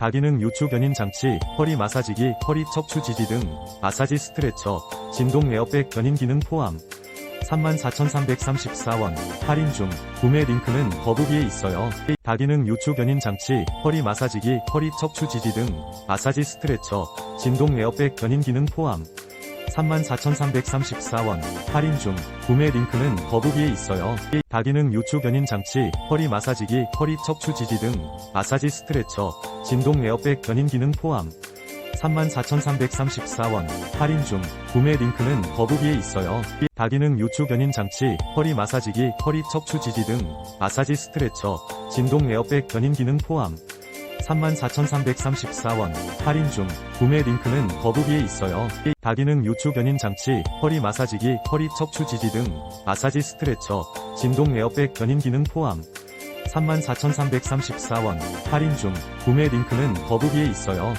다기능 요추 견인 장치, 허리 마사지기, 허리 척추 지지 등 마사지 스트레처, 진동 에어백 견인 기능 포함. 34,334원 할인 중 구매 링크는 더보기에 있어요. 다기능 요추 견인 장치, 허리 마사지기, 허리 척추 지지 등 마사지 스트레처, 진동 에어백 견인 기능 포함. 34,334원 할인 중 구매 링크는 더보기에 있어요. 다기능 요추 견인 장치, 허리 마사지기, 허리 척추 지지 등 마사지 스트레처, 진동 에어백 견인 기능 포함. 34,334원 할인 중 구매 링크는 더보기에 있어요. 다기능 요추 견인 장치, 허리 마사지기, 허리 척추 지지 등 마사지 스트레처, 진동 에어백 견인 기능 포함. 34,334원 할인 중 구매 링크는 더보기에 있어요. 다기능 요추 견인 장치, 허리 마사지기, 허리 척추 지지 등 마사지 스트레처, 진동 에어백 견인 기능 포함. 34,334원 할인 중 구매 링크는 더보기에 있어요.